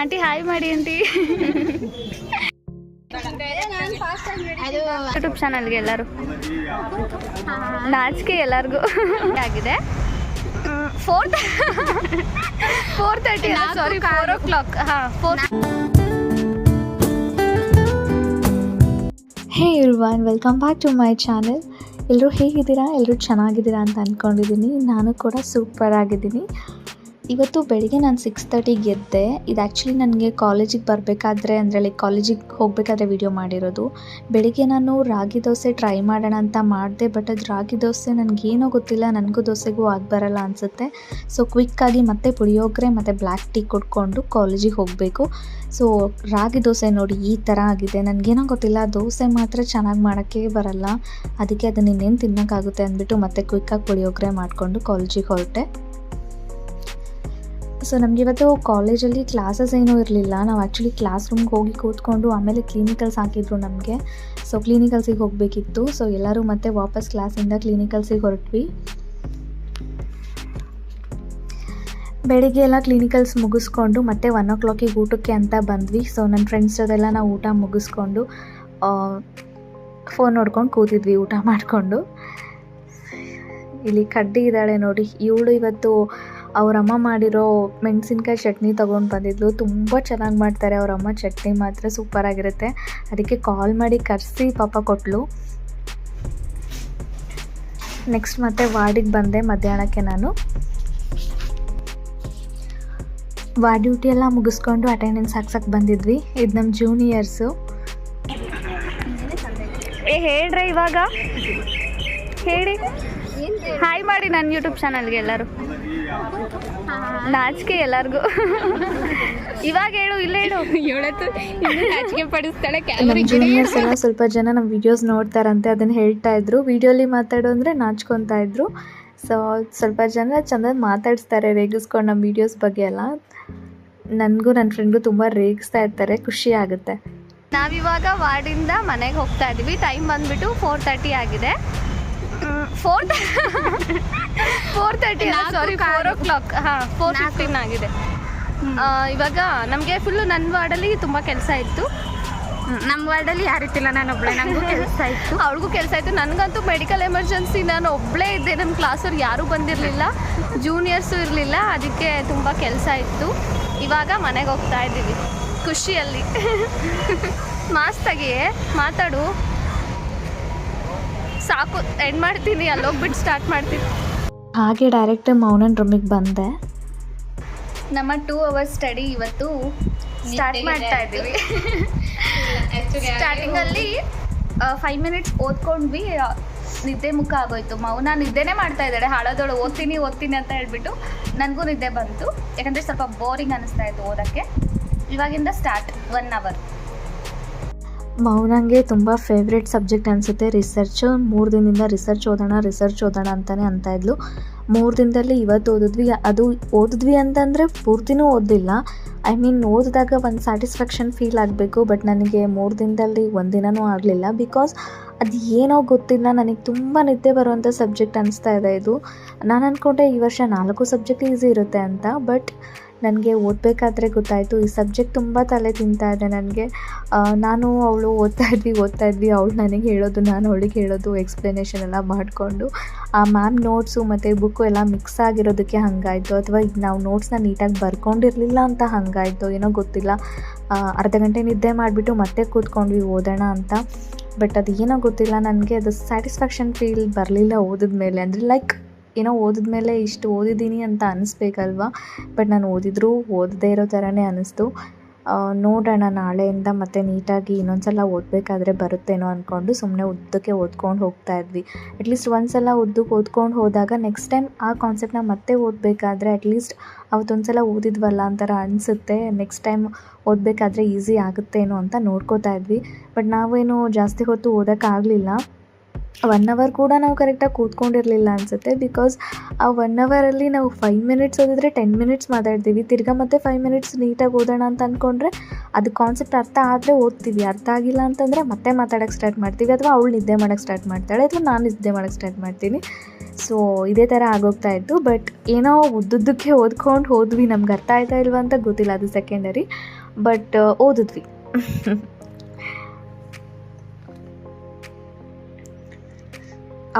Aunty hi ಮಾಡಿ aunty. YouTube ಚಾನಲ್ಗೆ ಎಲ್ಲರೂ. ನಾಚಿಕೆ ಎಲ್ಲರಿಗೂ. ಆಗಿದೆ. Four four thirty sorry four o'clock ಹಾಂ four hey ಇರ್ವಾನ್ welcome back to my channel ಎಲ್ಲರೂ ಹೇಗಿದ್ದೀರಾ? ಎಲ್ಲರೂ ಚೆನ್ನಾಗಿದ್ದೀರಾ ಅಂತ ಅಂದ್ಕೊಂಡಿದ್ದೀನಿ ನಾನು ಕೂಡ ಸೂಪರ್ ಆಗಿದ್ದೀನಿ. ಇವತ್ತು ಬೆಳಿಗ್ಗೆ ನಾನು ಸಿಕ್ಸ್ ತರ್ಟಿಗೆ ಎದ್ದೆ ಇದು ಆ್ಯಕ್ಚುಲಿ ನನಗೆ ಕಾಲೇಜಿಗೆ ಬರಬೇಕಾದ್ರೆ ಅಂದರೆ ಲೈಕ್ ಕಾಲೇಜಿಗೆ ಹೋಗಬೇಕಾದ್ರೆ ವಿಡಿಯೋ ಮಾಡಿರೋದು. ಬೆಳಿಗ್ಗೆ ನಾನು ರಾಗಿ ದೋಸೆ ಟ್ರೈ ಮಾಡೋಣ ಅಂತ ಮಾಡಿದೆ ಬಟ್ ಅದು ರಾಗಿ ದೋಸೆ ನನಗೇನೋ ಗೊತ್ತಿಲ್ಲ, ನನಗೂ ದೋಸೆಗೂ ಆಗಿ ಬರಲ್ಲ ಅನಿಸುತ್ತೆ. ಸೊ ಕ್ವಿಕ್ಕಾಗಿ ಮತ್ತೆ ಪುಳಿಯೋಗರೆ ಮತ್ತು ಬ್ಲ್ಯಾಕ್ ಟೀ ಕುಡ್ಕೊಂಡು ಕಾಲೇಜಿಗೆ ಹೋಗಬೇಕು. ಸೊ ರಾಗಿ ದೋಸೆ ನೋಡಿ ಈ ಥರ ಆಗಿದೆ. ನನಗೇನೋ ಗೊತ್ತಿಲ್ಲ, ದೋಸೆ ಮಾತ್ರ ಚೆನ್ನಾಗಿ ಮಾಡೋಕ್ಕೆ ಬರಲ್ಲ. ಅದಕ್ಕೆ ಅದನ್ನ ಇನ್ನೇನು ತಿನ್ನೋಕ್ಕಾಗುತ್ತೆ ಅಂದ್ಬಿಟ್ಟು ಮತ್ತೆ ಕ್ವಿಕ್ಕಾಗಿ ಪುಳಿಯೋಗರೆ ಮಾಡಿಕೊಂಡು ಕಾಲೇಜಿಗೆ ಹೊರಟೆ. ಸೊ ನಮಗೆ ಇವತ್ತು ಕಾಲೇಜಲ್ಲಿ ಕ್ಲಾಸಸ್ ಏನೂ ಇರಲಿಲ್ಲ. ನಾವು ಆ್ಯಕ್ಚುಲಿ ಕ್ಲಾಸ್ ರೂಮ್ಗೆ ಹೋಗಿ ಕೂತ್ಕೊಂಡು ಆಮೇಲೆ ಕ್ಲಿನಿಕಲ್ಸ್ ಹಾಕಿದ್ರು ನಮಗೆ. ಸೊ ಕ್ಲಿನಿಕಲ್ಸಿಗೆ ಹೋಗಬೇಕಿತ್ತು. ಸೊ ಎಲ್ಲರೂ ಮತ್ತೆ ವಾಪಸ್ ಕ್ಲಾಸಿಂದ ಕ್ಲಿನಿಕಲ್ಸಿಗೆ ಹೊರಟ್ವಿ. ಬೆಳಿಗ್ಗೆ ಎಲ್ಲ ಕ್ಲಿನಿಕಲ್ಸ್ ಮುಗಿಸ್ಕೊಂಡು ಮತ್ತೆ ಒನ್ ಓ ಕ್ಲಾಕಿಗೆ ಊಟಕ್ಕೆ ಅಂತ ಬಂದ್ವಿ. ಸೊ ನನ್ನ ಫ್ರೆಂಡ್ಸ್ ಜೊತೆಲ್ಲ ನಾವು ಊಟ ಮುಗಿಸ್ಕೊಂಡು ಫೋನ್ ನೋಡ್ಕೊಂಡು ಕೂತಿದ್ವಿ ಊಟ ಮಾಡಿಕೊಂಡು. ಇಲ್ಲಿ ಕಡ್ಡಿ ಇದ್ದಾಳೆ ನೋಡಿ. ಇವಳು ಇವತ್ತು ಅವ್ರ ಅಮ್ಮ ಮಾಡಿರೋ ಮೆಣಸಿನ್ಕಾಯಿ ಚಟ್ನಿ ತೊಗೊಂಡು ಬಂದಿದ್ಲು. ತುಂಬ ಚೆನ್ನಾಗಿ ಮಾಡ್ತಾರೆ ಅವರಮ್ಮ. ಅಮ್ಮ ಚಟ್ನಿ ಮಾತ್ರ ಸೂಪರಾಗಿರುತ್ತೆ ಅದಕ್ಕೆ ಕಾಲ್ ಮಾಡಿ ಕರೆಸಿ ಪಾಪ ಕೊಟ್ಟಲು ನೆಕ್ಸ್ಟ್ ಮತ್ತೆ ವಾರ್ಡಿಗೆ ಬಂದೆ ಮಧ್ಯಾಹ್ನಕ್ಕೆ ನಾನು. ವಾರ್ಡ್ ಡ್ಯೂಟಿ ಎಲ್ಲ ಮುಗಿಸ್ಕೊಂಡು ಅಟೆಂಡೆನ್ಸ್ ಹಾಕ್ಸಕ್ಕೆ ಬಂದಿದ್ವಿ. ಇದು ನಮ್ಮ ಜೂನಿಯರ್ಸು ಏ ಹೇಳ್ರಿ ಇವಾಗ. ಹೇಳಿ. ಹಾಯ್ ಮಾಡಿ ನನ್ನ ಯೂಟ್ಯೂಬ್ ಚಾನಲ್ಗೆ ಎಲ್ಲರೂ. ನಾಚಿಕೆ ಎಲ್ಲರಿಗೂ. ಇವಾಗ ಹೇಳು ಇಲ್ಲ ಹೇಳು. ಹೇಳತ್ತು ನಾಚಿಕೆ ಪಡಿಸ್ತಾಳೆ. ನಮ್ಮ ಜೂನಿಯರ್ಸ್ ಎಲ್ಲ ಸ್ವಲ್ಪ ಜನ ನಮ್ಮ ವಿಡಿಯೋಸ್ ನೋಡ್ತಾರಂತೆ ಅದನ್ನು ಹೇಳ್ತಾ ಇದ್ರು. ವಿಡಿಯೋಲಿ ಮಾತಾಡು ಅಂದರೆ ನಾಚ್ಕೊತಾ ಇದ್ರು. ಸೊ ಸ್ವಲ್ಪ ಜನ ಚಂದ ಮಾತಾಡಿಸ್ತಾರೆ ರೇಗಿಸ್ಕೊಂಡು ನಮ್ಮ ವಿಡಿಯೋಸ್ ಬಗ್ಗೆ ಎಲ್ಲ. ನನಗೂ ನನ್ನ ಫ್ರೆಂಡ್ಗೂ ತುಂಬ ರೇಗಿಸ್ತಾ ಇರ್ತಾರೆ ಖುಷಿ ಆಗುತ್ತೆ. ನಾವಿವಾಗ ವಾರ್ಡಿಂದ ಮನೆಗೆ ಹೋಗ್ತಾ ಇದ್ದೀವಿ ಟೈಮ್ ಬಂದ್ಬಿಟ್ಟು ಫೋರ್ ತರ್ಟಿ ಆಗಿದೆ. Four four thirty sorry four o'clock ಹಾಂ ಫೋರ್ ಫಿಫ್ಟೀನ್ ಆಗಿದೆ. ಇವಾಗ ನಮಗೆ ಫುಲ್ಲು ನನ್ನ ವಾರ್ಡಲ್ಲಿ ತುಂಬ ಕೆಲಸ ಇತ್ತು. ನಮ್ಮ ವಾರ್ಡಲ್ಲಿ ಯಾರಿತ್ತಿಲ್ಲ ನಾನು ಒಬ್ಳೆ. ನನಗೂ ಕೆಲಸ ಇತ್ತು. ಅವಳಿಗೂ ಕೆಲಸ ಇತ್ತು. ನನಗಂತೂ ಮೆಡಿಕಲ್ ಎಮರ್ಜೆನ್ಸಿ ನಾನು ಒಬ್ಬಳೇ ಇದ್ದೆ. ನಮ್ಮ ಕ್ಲಾಸವ್ರು ಯಾರೂ ಬಂದಿರಲಿಲ್ಲ. ಜೂನಿಯರ್ಸು ಇರಲಿಲ್ಲ. ಅದಕ್ಕೆ ತುಂಬ ಕೆಲಸ ಇತ್ತು. ಇವಾಗ ಮನೆಗೆ ಹೋಗ್ತಾ ಇದ್ದೀವಿ. ಖುಷಿಯಲ್ಲಿ. ಮಾಸ್ತಾಗಿಯೇ ಮಾತಾಡು. ಸಾಕು ಎಂಡ್ ಮಾಡ್ತೀನಿ ಅಲ್ಲೋಗ್ಬಿಟ್ಟು ಸ್ಟಾರ್ಟ್ ಮಾಡ್ತೀನಿ. ಹಾಗೆ ಡೈರೆಕ್ಟ್ ಮೌನನ್ ರೂಮಿಗೆ ಬಂದೆ. ನಮ್ಮ ಟೂ ಅವರ್ಸ್ ಸ್ಟಡಿ ಇವತ್ತು ಸ್ಟಾರ್ಟ್ ಮಾಡ್ತಾ ಇದ್ದೀವಿ. ಸ್ಟಾರ್ಟಿಂಗಲ್ಲಿ ಫೈವ್ ಮಿನಿಟ್ಸ್ ಓದ್ಕೊಂಡ್ವಿ ನಿದ್ದೆ ಮುಖ ಆಗೋಯ್ತು. ಮೌನ ನಿದ್ದೆನೇ ಮಾಡ್ತಾ ಇದ್ದಾಳೆ ಹಾಳೋದಳು ಓದ್ತೀನಿ ಓದ್ತೀನಿ ಅಂತ ಹೇಳ್ಬಿಟ್ಟು ನನಗೂ ನಿದ್ದೆ ಬಂತು. ಯಾಕಂದರೆ ಸ್ವಲ್ಪ ಬೋರಿಂಗ್ ಅನ್ನಿಸ್ತಾ ಇತ್ತು ಓದೋಕ್ಕೆ. ಇವಾಗಿಂದ ಸ್ಟಾರ್ಟ್ ಒನ್ ಅವರ್ ಮೌನಂಗೆ ತುಂಬ ಫೇವ್ರೆಟ್ ಸಬ್ಜೆಕ್ಟ್ ಅನಿಸುತ್ತೆ ರಿಸರ್ಚ್ ಮೂರು ದಿನದಿಂದ ರಿಸರ್ಚ್ ಓದೋಣ ರಿಸರ್ಚ್ ಓದೋಣ ಅಂತಲೇ ಅಂತ ಇದ್ಲು. ಮೂರು ದಿನದಲ್ಲಿ ಇವತ್ತು ಓದಿದ್ವಿ, ಅದು ಓದಿದ್ವಿ ಅಂತಂದರೆ ಪೂರ್ತಿನೂ ಓದಿಲ್ಲ ಐ ಮೀನ್ ಓದಿದಾಗ ಒಂದು ಸ್ಯಾಟಿಸ್ಫ್ಯಾಕ್ಷನ್ ಫೀಲ್ ಆಗಬೇಕು ಬಟ್ ನನಗೆ ಮೂರು ದಿನದಲ್ಲಿ ಒಂದಿನನೂ ಆಗಲಿಲ್ಲ ಬಿಕಾಸ್ ಅದು ಏನೋ ಗೊತ್ತಿಲ್ಲ. ನನಗೆ ತುಂಬ ನಿದ್ದೆ ಬರುವಂಥ ಸಬ್ಜೆಕ್ಟ್ ಅನಿಸ್ತಾ ಇದೆ ಇದು. ನಾನು ಅಂದ್ಕೊಂಡೆ ಈ ವರ್ಷ ನಾಲ್ಕು ಸಬ್ಜೆಕ್ಟ್ ಈಸಿ ಇರುತ್ತೆ ಅಂತ, ಬಟ್ ನನಗೆ ಓದಬೇಕಾದ್ರೆ ಗೊತ್ತಾಯಿತು. ಈ ಸಬ್ಜೆಕ್ಟ್ ತುಂಬ ತಲೆ ತಿಂತಾ ಇದೆ ನನಗೆ. ನಾನು ಅವಳು ಓದ್ತಾ ಇದ್ವಿ ಓದ್ತಾ ಇದ್ವಿ. ಅವಳು ನನಗೆ ಹೇಳೋದು, ನಾನು ಅವಳಿಗೆ ಹೇಳೋದು ಎಕ್ಸ್ಪ್ಲನೇಷನ್ ಎಲ್ಲ ಮಾಡಿಕೊಂಡು. ಆ ಮ್ಯಾಮ್ ನೋಟ್ಸು ಮತ್ತು ಬುಕ್ಕು ಎಲ್ಲ ಮಿಕ್ಸ್ ಆಗಿರೋದಕ್ಕೆ ಹಾಗಾಯಿತು. ಅಥವಾ ಈಗ ನಾವು ನೋಟ್ಸ್ನ ನೀಟಾಗಿ ಬರ್ಕೊಂಡಿರಲಿಲ್ಲ ಅಂತ ಹಾಗಾಯಿತು. ಏನೋ ಗೊತ್ತಿಲ್ಲ. ಅರ್ಧ ಗಂಟೆ ನಿದ್ದೆ ಮಾಡಿಬಿಟ್ಟು ಮತ್ತೆ ಕೂತ್ಕೊಂಡ್ವಿ, ಓದೋಣ ಅಂತ. ಬಟ್ ಅದು ಏನೋ ಗೊತ್ತಿಲ್ಲ, ನನಗೆ ಅದು ಸ್ಯಾಟಿಸ್ಫ್ಯಾಕ್ಷನ್ ಫೀಲ್ ಬರಲಿಲ್ಲ ಓದಿದ ಮೇಲೆ. ಅಂದರೆ ಲೈಕ್ ಏನೋ ಓದಿದ ಮೇಲೆ ಇಷ್ಟು ಓದಿದ್ದೀನಿ ಅಂತ ಅನ್ನಿಸ್ಬೇಕಲ್ವ ಬಟ್ ನಾನು ಓದಿದ್ರು ಓದದೇ ಇರೋ ಥರನೇ ಅನ್ನಿಸ್ತು ನೋಡೋಣ ನಾಳೆಯಿಂದ ಮತ್ತೆ ನೀಟಾಗಿ ಇನ್ನೊಂದ್ಸಲ ಓದಬೇಕಾದ್ರೆ ಬರುತ್ತೇನೋ ಅಂದ್ಕೊಂಡು ಸುಮ್ಮನೆ ಉದ್ದಕ್ಕೆ ಓದ್ಕೊಂಡು ಹೋಗ್ತಾ ಇದ್ವಿ. ಅಟ್ಲೀಸ್ಟ್ ಒಂದ್ಸಲ ಉದ್ದಕ್ಕೆ ಓದ್ಕೊಂಡು ಹೋದಾಗ ನೆಕ್ಸ್ಟ್ ಟೈಮ್ ಆ ಕಾನ್ಸೆಪ್ಟನ್ನ ಮತ್ತೆ ಓದಬೇಕಾದ್ರೆ ಅಟ್ಲೀಸ್ಟ್ ಅವತ್ತೊಂದ್ಸಲ ಓದಿದ್ವಲ್ಲ ಅಂತಾರ ಅನಿಸುತ್ತೆ. ನೆಕ್ಸ್ಟ್ ಟೈಮ್ ಓದಬೇಕಾದ್ರೆ ಈಸಿ ಆಗುತ್ತೇನೋ ಅಂತ ನೋಡ್ಕೋತಾ ಇದ್ವಿ. ಬಟ್ ನಾವೇನು ಜಾಸ್ತಿ ಹೊತ್ತು ಓದೋಕ್ಕಾಗಲಿಲ್ಲ. ಒನ್ ಅವರ್ ಕೂಡ ನಾವು ಕರೆಕ್ಟಾಗಿ ಕೂತ್ಕೊಂಡಿರಲಿಲ್ಲ ಅನಿಸುತ್ತೆ ಬಿಕಾಸ್ ಆ ಒನ್ ಅವರಲ್ಲಿ ನಾವು ಫೈವ್ ಮಿನಿಟ್ಸ್ ಓದಿದ್ರೆ ಟೆನ್ ಮಿನಿಟ್ಸ್ ಮಾತಾಡ್ತೀವಿ. ತಿರ್ಗಾ ಮತ್ತೆ ಫೈವ್ ಮಿನಿಟ್ಸ್ ನೀಟಾಗಿ ಓದೋಣ ಅಂತ ಅಂದ್ಕೊಂಡ್ರೆ ಅದು ಕಾನ್ಸೆಪ್ಟ್ ಅರ್ಥ ಆದರೆ ಓದ್ತೀವಿ. ಅರ್ಥ ಆಗಿಲ್ಲ ಅಂತಂದರೆ ಮತ್ತೆ ಮಾತಾಡೋಕ್ಕೆ ಸ್ಟಾರ್ಟ್ ಮಾಡ್ತೀವಿ ಅಥವಾ ಅವಳು ನಿದ್ದೆ ಮಾಡೋಕ್ಕೆ ಸ್ಟಾರ್ಟ್ ಮಾಡ್ತಾಳೆ ಅಥವಾ ನಾನು ನಿದ್ದೆ ಮಾಡೋಕ್ಕೆ ಸ್ಟಾರ್ಟ್ ಮಾಡ್ತೀನಿ. ಸೊ ಇದೇ ಥರ ಆಗೋಗ್ತಾ ಇತ್ತು. ಬಟ್ ಏನೋ ಉದ್ದುದ್ದಕ್ಕೆ ಓದ್ಕೊಂಡು ಹೋದ್ವಿ. ನಮ್ಗೆ ಅರ್ಥ ಆಯ್ತಾ ಇಲ್ವಾ ಅಂತ ಗೊತ್ತಿಲ್ಲ. ಅದು ಸೆಕೆಂಡರಿ ಬಟ್ ಓದಿದ್ವಿ.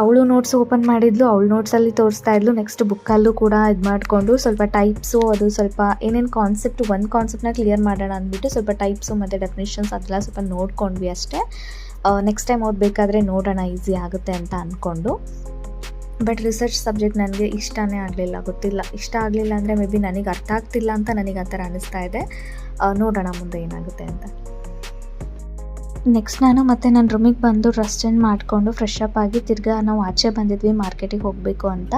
ಅವಳು ನೋಟ್ಸ್ ಓಪನ್ ಮಾಡಿದ್ಲು, ಅವಳ ನೋಟ್ಸಲ್ಲಿ ತೋರಿಸ್ತಾ ಇದ್ಲು. ನೆಕ್ಸ್ಟ್ ಬುಕ್ಕಲ್ಲೂ ಕೂಡ ಇದು ಮಾಡಿಕೊಂಡು ಸ್ವಲ್ಪ ಟೈಪ್ಸು ಅದು ಸ್ವಲ್ಪ ಏನೇನು ಕಾನ್ಸೆಪ್ಟ್ ಒಂದು ಕಾನ್ಸೆಪ್ಟ್ನ ಕ್ಲಿಯರ್ ಮಾಡೋಣ ಅಂದ್ಬಿಟ್ಟು ಸ್ವಲ್ಪ ಟೈಪ್ಸು ಮತ್ತು ಡೆಫಿನೇಷನ್ಸ್ ಅದೆಲ್ಲ ಸ್ವಲ್ಪ ನೋಡ್ಕೊಂಡ್ವಿ ಅಷ್ಟೇ. ನೆಕ್ಸ್ಟ್ ಟೈಮ್ ಓದಬೇಕಾದ್ರೆ ನೋಡೋಣ ಈಸಿ ಆಗುತ್ತೆ ಅಂತ ಅಂದ್ಕೊಂಡು ಬಟ್ ರಿಸರ್ಚ್ ಸಬ್ಜೆಕ್ಟ್ ನನಗೆ ಇಷ್ಟನೇ ಆಗಲಿಲ್ಲ, ಗೊತ್ತಿಲ್ಲ. ಇಷ್ಟ ಆಗಲಿಲ್ಲ ಅಂದರೆ ಮೇ ಬಿ ನನಗೆ ಅರ್ಥ ಆಗ್ತಿಲ್ಲ ಅಂತ ನನಗೆ ಆ ಥರ ಅನ್ನಿಸ್ತಾ ಇದೆ. ನೋಡೋಣ ಮುಂದೆ ಏನಾಗುತ್ತೆ ಅಂತ. ನೆಕ್ಸ್ಟ್ ನಾನು ಮತ್ತೆ ನನ್ನ ರೂಮಿಗೆ ಬಂದು ಡ್ರೆಸ್ ಚೇಂಜ್ ಮಾಡಿಕೊಂಡು ಫ್ರೆಶ್ ಅಪ್ ಆಗಿ ತಿರ್ಗಾ ನಾವು ಆಚೆ ಬಂದಿದ್ವಿ ಮಾರ್ಕೆಟಿಗೆ ಹೋಗಬೇಕು ಅಂತ.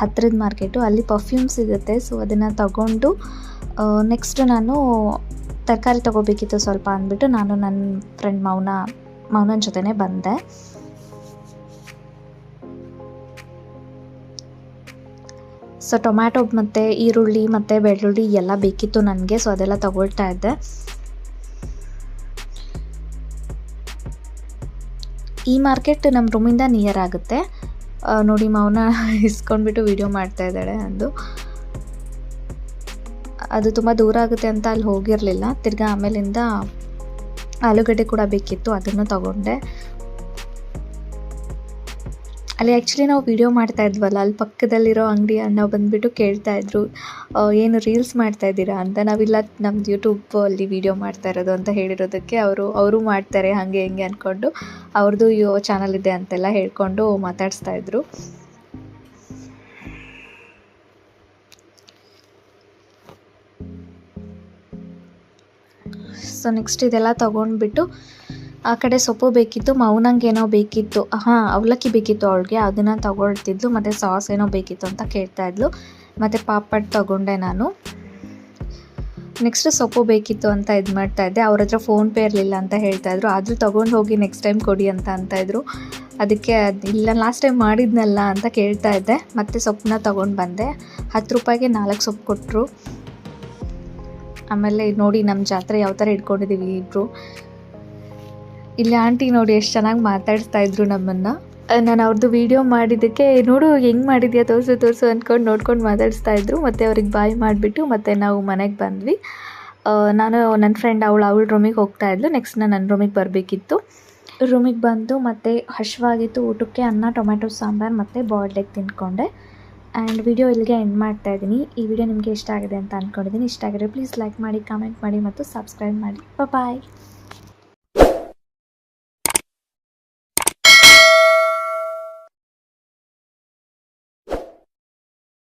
ಹತ್ತಿರದ ಮಾರ್ಕೆಟು ಅಲ್ಲಿ ಪರ್ಫ್ಯೂಮ್ ಸಿಗುತ್ತೆ ಸೊ ಅದನ್ನು ತಗೊಂಡು ನೆಕ್ಸ್ಟ್ ನಾನು ತರಕಾರಿ ತೊಗೋಬೇಕಿತ್ತು ಸ್ವಲ್ಪ ಅಂದ್ಬಿಟ್ಟು ನಾನು ನನ್ನ ಫ್ರೆಂಡ್ ಮೌನ, ಮೌನನ ಜೊತೆನೇ ಬಂದೆ. ಸೊ ಟೊಮ್ಯಾಟೊ ಮತ್ತು ಈರುಳ್ಳಿ ಮತ್ತು ಬೆಳ್ಳುಳ್ಳಿ ಎಲ್ಲ ಬೇಕಿತ್ತು ನನಗೆ ಸೊ ಅದೆಲ್ಲ ತಗೊಳ್ತಾ ಇದ್ದೆ. ಈ ಮಾರ್ಕೆಟ್ ನಮ್ಮ ರೂಮಿಂದ ನಿಯರ್ ಆಗುತ್ತೆ. ನೋಡಿ ಮಾವನ ಇಸ್ಕೊಂಡ್ಬಿಟ್ಟು ವಿಡಿಯೋ ಮಾಡ್ತಾ ಇದ್ದಾಳೆ ಅಂದು. ಅದು ತುಂಬ ದೂರ ಆಗುತ್ತೆ ಅಂತ ಅಲ್ಲಿ ಹೋಗಿರಲಿಲ್ಲ. ತಿರ್ಗಾ ಆಮೇಲಿಂದ ಆಲೂಗಡ್ಡೆ ಕೂಡ ಬೇಕಿತ್ತು, ಅದನ್ನು ತಗೊಂಡೆ. ಅಲ್ಲಿ ಆ್ಯಕ್ಚುಲಿ ನಾವು ವಿಡಿಯೋ ಮಾಡ್ತಾ ಇದ್ವಲ್ಲ, ಅಲ್ಲಿ ಪಕ್ಕದಲ್ಲಿರೋ ಅಂಗಡಿ ಅಣ್ಣ ಬಂದುಬಿಟ್ಟು ಕೇಳ್ತಾ ಇದ್ರು ಏನು ರೀಲ್ಸ್ ಮಾಡ್ತಾ ಇದ್ದೀರಾ ಅಂತ? ನಾವಿಲ್ಲ ನಮ್ಮದು ಯೂಟ್ಯೂಬ್ ಅಲ್ಲಿ ವಿಡಿಯೋ ಮಾಡ್ತಾ ಇರೋದು ಅಂತ ಹೇಳಿರೋದಕ್ಕೆ ಅವರು ಅವರು ಮಾಡ್ತಾರೆ ಹಾಗೆ ಹಿಂಗೆ ಅಂದ್ಕೊಂಡು ಅವ್ರದ್ದು ಯೋ ಚಾನಲ್ ಇದೆ ಅಂತೆಲ್ಲ ಹೇಳ್ಕೊಂಡು ಮಾತಾಡಿಸ್ತಾ ಇದ್ರು. ಸೊ ನೆಕ್ಸ್ಟ್ ಇದೆಲ್ಲ ತೊಗೊಂಡ್ಬಿಟ್ಟು ಆ ಕಡೆ ಸೊಪ್ಪು ಬೇಕಿತ್ತು ಮೌನಂಗೆ ಏನೋ ಬೇಕಿತ್ತು, ಹಾಂ, ಅವಲಕ್ಕಿ ಬೇಕಿತ್ತು ಅವಳಿಗೆ, ಅದನ್ನು ತಗೊಳ್ತಿದ್ಲು, ಮತ್ತು ಸಾಸ್ ಏನೋ ಬೇಕಿತ್ತು ಅಂತ ಕೇಳ್ತಾ ಇದ್ಲು, ಮತ್ತು ಪಾಪಡ್ ತಗೊಂಡೆ ನಾನು. ನೆಕ್ಸ್ಟ್ ಸೊಪ್ಪು ಬೇಕಿತ್ತು ಅಂತ ಇದು ಮಾಡ್ತಾ ಇದ್ದೆ, ಅವ್ರ ಹತ್ರ ಫೋನ್ಪೇ ಇರಲಿಲ್ಲ ಅಂತ ಹೇಳ್ತಾ ಇದ್ರು, ಆದರೂ ತೊಗೊಂಡು ಹೋಗಿ ನೆಕ್ಸ್ಟ್ ಟೈಮ್ ಕೊಡಿ ಅಂತ ಅಂತ ಇದ್ರು. ಅದಕ್ಕೆ ಅದ್ ಇಲ್ಲ ಲಾಸ್ಟ್ ಟೈಮ್ ಮಾಡಿದ್ನಲ್ಲ ಅಂತ ಕೇಳ್ತಾ ಇದ್ದೆ, ಮತ್ತೆ ಸೊಪ್ಪನ್ನ ತೊಗೊಂಡು ಬಂದೆ, ಹತ್ತು ರೂಪಾಯಿಗೆ ನಾಲ್ಕು ಸೊಪ್ಪು ಕೊಟ್ಟರು ಆಮೇಲೆ ನೋಡಿ ನಮ್ಮ ಜಾತ್ರೆ ಯಾವ ಥರ ಇಟ್ಕೊಂಡಿದ್ದೀವಿ ಇಬ್ಬರು ಇಲ್ಲಿ ಆಂಟಿ ನೋಡಿ ಎಷ್ಟು ಚೆನ್ನಾಗಿ ಮಾತಾಡಿಸ್ತಾ ಇದ್ರು ನಮ್ಮನ್ನು. ನಾನು ಅವ್ರದ್ದು ವೀಡಿಯೋ ಮಾಡಿದ್ದಕ್ಕೆ, ನೋಡು, ಹೆಂಗೆ ಮಾಡಿದ್ಯಾ? ತೋರಿಸು ತೋರಿಸು ಅಂದ್ಕೊಂಡು ನೋಡ್ಕೊಂಡು ಮಾತಾಡಿಸ್ತಾ ಇದ್ರು. ಮತ್ತು ಅವ್ರಿಗೆ ಬಾಯ್ ಮಾಡಿಬಿಟ್ಟು ಮತ್ತು ನಾವು ಮನೆಗೆ ಬಂದ್ವಿ. ನಾನು ನನ್ನ ಫ್ರೆಂಡ್ ಅವಳು, ಅವಳ ರೂಮಿಗೆ ಹೋಗ್ತಾ ಇದ್ಲು. ನೆಕ್ಸ್ಟ್ ನಾನು ನನ್ನ ರೂಮಿಗೆ ಬರಬೇಕಿತ್ತು. ರೂಮಿಗೆ ಬಂದು ಮತ್ತು ಹಶ್ವಾಗಿತ್ತು ಊಟಕ್ಕೆ ಅನ್ನ ಟೊಮೆಟೊ ಸಾಂಬಾರು ಮತ್ತು ಬಾಯ್ಲ್ಡ್ ಎಗ್ ತಿಂದ್ಕೊಂಡೆ. ಆ್ಯಂಡ್ ವಿಡಿಯೋ ಇಲ್ಲಿಗೆ ಎಂಡ್ ಮಾಡ್ತಾ ಇದ್ದೀನಿ. ಈ ವಿಡಿಯೋ ನಿಮಗೆ ಇಷ್ಟ ಆಗಿದೆ ಅಂತ ಅಂದ್ಕೊಂಡಿದ್ದೀನಿ ಇಷ್ಟ ಆಗಿದ್ರೆ ಪ್ಲೀಸ್ ಲೈಕ್ ಮಾಡಿ ಕಾಮೆಂಟ್ ಮಾಡಿ ಮತ್ತು ಸಬ್ಸ್ಕ್ರೈಬ್ ಮಾಡಿ. ಬಾಯ್